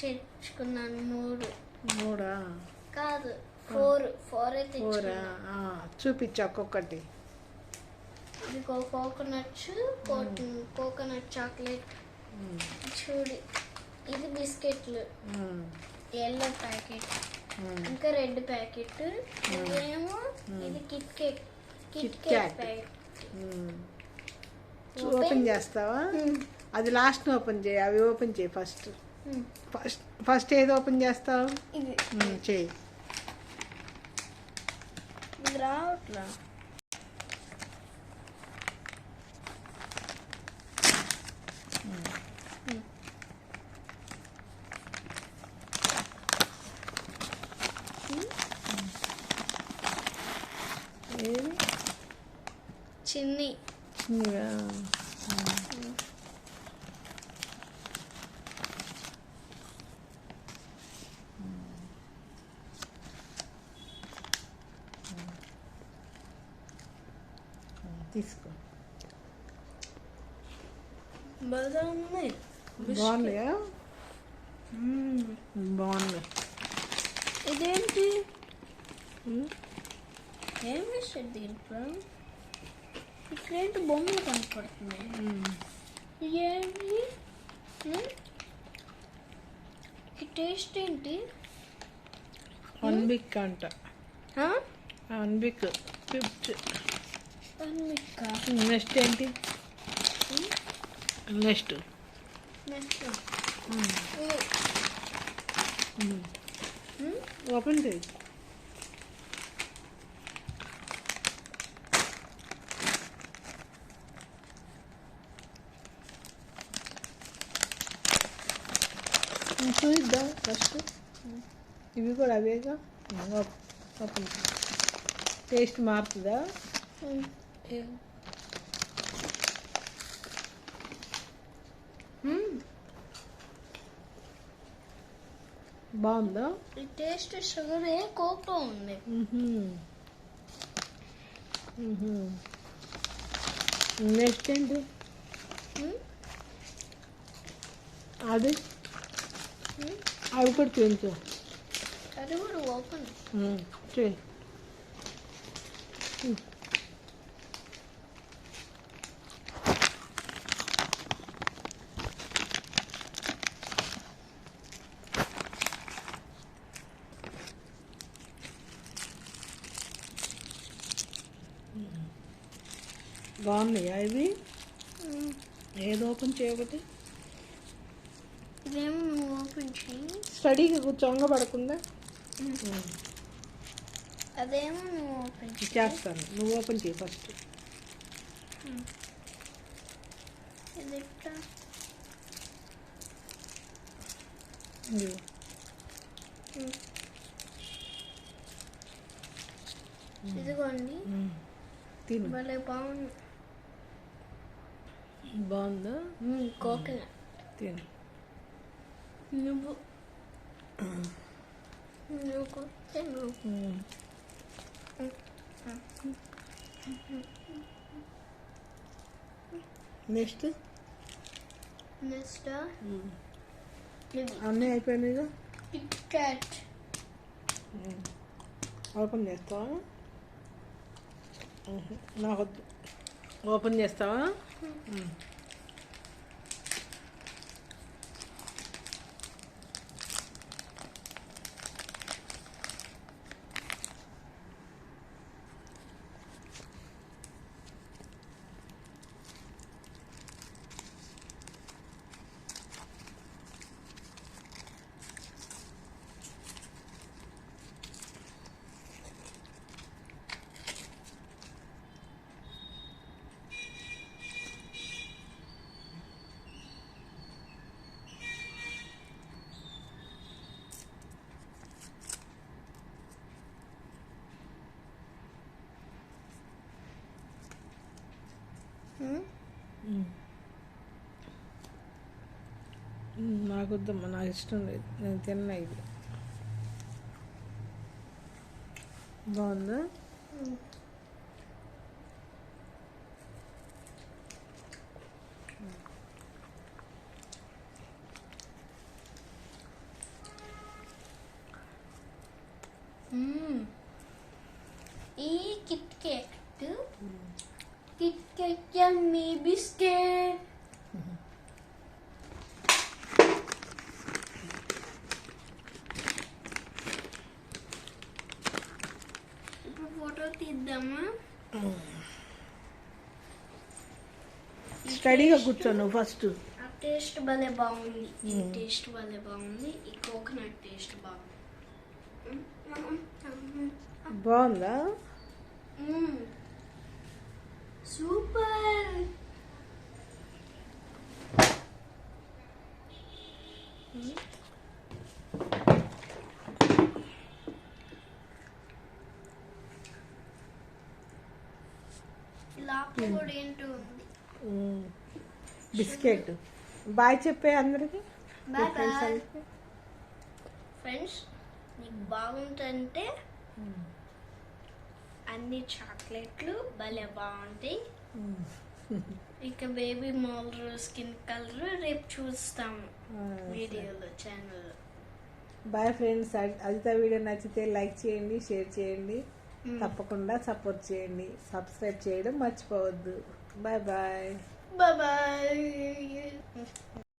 తెచ్చుకున్నాను మూడు. మూడా? కాదు ఫోర్. ఫోర్ ఫోరా? ఆ, చూపించు ఒక్కొక్కటి. ఇది కోకోనట్ కోకోనట్ చాక్లెట్. ఉమ్, చూడు ఇది బిస్కెట్లు. ఉమ్, ఎల్లో ప్యాకెట్. ఉమ్. ఇంకా రెడ్ ప్యాకెట్. ఇదేమో ఇది Kit Kat. Kit Kit Kat. Packet. ఉమ్. ఓపెన్ చేస్తావా? అది లాస్ట్ ఓపెన్ చేయి అవి ఓపెన్ చేయి ఫస్ట్. ఫస్ట్ ఫస్ట్ ఏది ఓపెన్ చేస్తావు ఇది. చేయి ఇది రావట్లా? చిన్ని. చిన్నగా తీసుకో. బాగున్నాయా? బాగున్నాయి. ఇదేంటి? ఏం వేసాడు దీంట్లో ఇక్కడేంటి బొమ్మలు కనపడుతున్నాయి. ఉమ్? ఈ టేస్ట్ ఏంటి? అన్బిక్ అంట? అన్బిక్. ఫిఫ్త్. నెక్స్ట్ ఏంటి? నెక్స్ట్. ఓపెన్ చేయి. చూద్దాం ఫస్ట్ ఇవి కూడా అవేగా? ఓపెన్ టేస్ట్ మారుతుందా? బాగుందా? ఈ టేస్ట్ షుగర్ కోక్లో ఉంది. నెక్స్ట్ ఏంటి? ఉమ్? అది? ఉమ్? అవి కూడా చూపించు అది కూడా ఓపెన్. చేయి. బాగున్నాయా ఇవి? ఏది ఓపెన్ చేయబట్టి ఇదేమో నువ్వు ఓపెన్ చేయి స్టడీకి కూర్చోంగ పడకుండా? అదేమో నువ్వు ఓపెన్ చేయి చేస్తాను. నువ్వు ఓపెన్ చేయి ఫస్ట్ ఇది. ఇదిగోండి. ఉమ్. తిను. భలే బాగుంది. బాగుందా? కోకోనట్. తిను. నువ్వు? నువ్వు. నెక్స్ట్? నెక్స్ట్? అన్నీ అయిపోయినాయిగా కిట్ క్యాట్. ఓపెన్ చేస్తావా. నాకొద్దు. ఓపెన్ చేస్తావా? నాకు నాకొద్దమ్మా నాకు ఇష్టం లేదు. నేను తిన్నా ఇది. బాగుందా? ఈ Kit Kat. Kat Yummy Biscuit. ఇప్పుడు ఫోటో తీద్దామా స్టడీగా కూర్చో నువ్వు ఫస్ట్ టేస్ట్ భలే బాగుంది. ఈ టేస్ట్ భలే బాగుంది. ఈ కోకోనట్ టేస్ట్ బాగుంది. బాగుందా? సూపర్ బిస్కెట్ బాయ్ చెప్పే అందరికి. ఫ్రెండ్స్ నీకు బాగుంటుంటే అన్ని చాక్లెట్లు భలే బాగుంటాయి. ఇక బేబీ మోల్ స్కిన్ కలర్ రేపు చూస్తాము వీడియోలో ఛానల్లో. బాయ్ ఫ్రెండ్స్ అజిత వీడియో నచ్చితే లైక్ చేయండి షేర్ చేయండి. తప్పకుండా సపోర్ట్ చేయండి. సబ్స్క్రైబ్ చేయడం మర్చిపోవద్దు. బాయ్. Bye bye.